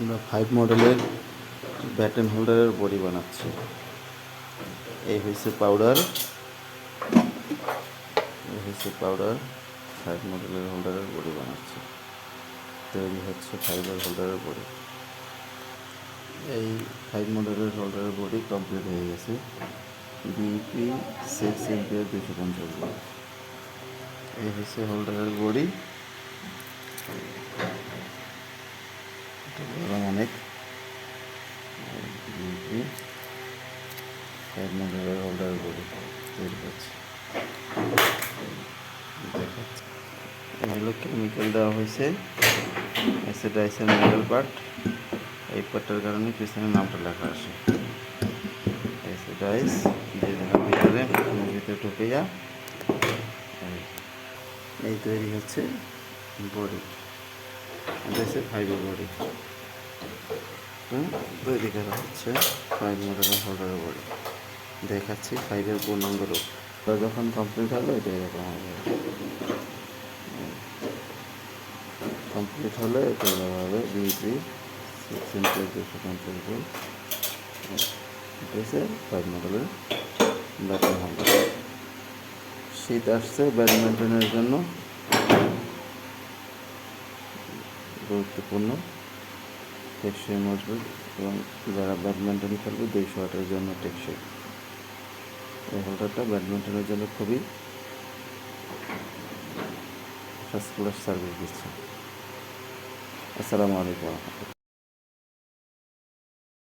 আমরা ফাইভ মডেলের ব্যাটেন হোল্ডারের বডি বানাচ্ছি। এই হয়েছে পাউডার এই হয়েছে পাউডার ফাইভ মডেলের হোল্ডারের বডি বানাচ্ছি। তৈরি হচ্ছে ফাইবার হোল্ডারের বডি এই ফাইভ মডেলের হোল্ডারের বডি কমপ্লিট হয়ে গেছে। বিপি সিক্স এমপিয়ার দুশো পঞ্চাশ। এই হচ্ছে হোল্ডারের বডি বিপি ফাইভ মডেলের হোল্ডারের বডি তৈরি হচ্ছে এগুলো কেমিক্যাল দেওয়া হয়েছে অ্যাসিডাইসের মিডল পার্ট এই পার্টটার কারণে পিছনে নামটা লেখা আসে অ্যাসিডাইস ভিতরে ভিতরে ঢুকে যা এই- এই তৈরি হচ্ছে বডি এটা হচ্ছে ফাইবার বডি তৈরি করা হচ্ছে ফাইভ মডেলের হোল্ডারের বডি দেখাচ্ছি ফাইভের পূর্ণাঙ্গ রূপ যখন কমপ্লিট হলো, এটা এরকম হবে। কমপ্লিট হলে এটা এরকম হবে বিপি সিক্স দুশো পঞ্চাশ ফাইভ মডেলের ব্যাটারি হোল্ডার শীত আসছে ব্যাডমিন্টনের জন্য। গুরুত্বপূর্ণ। টেকসই মজবুত এবং যারা ব্যাডমিন্টন খেলবে দুইশো আটের জন্য টেকসই। এই হোল্ডারটা ব্যাডমিন্টনের জন্য খুবই ফার্স্ট ক্লাস সার্ভিস দিচ্ছে। আসসালামু আলাইকুম।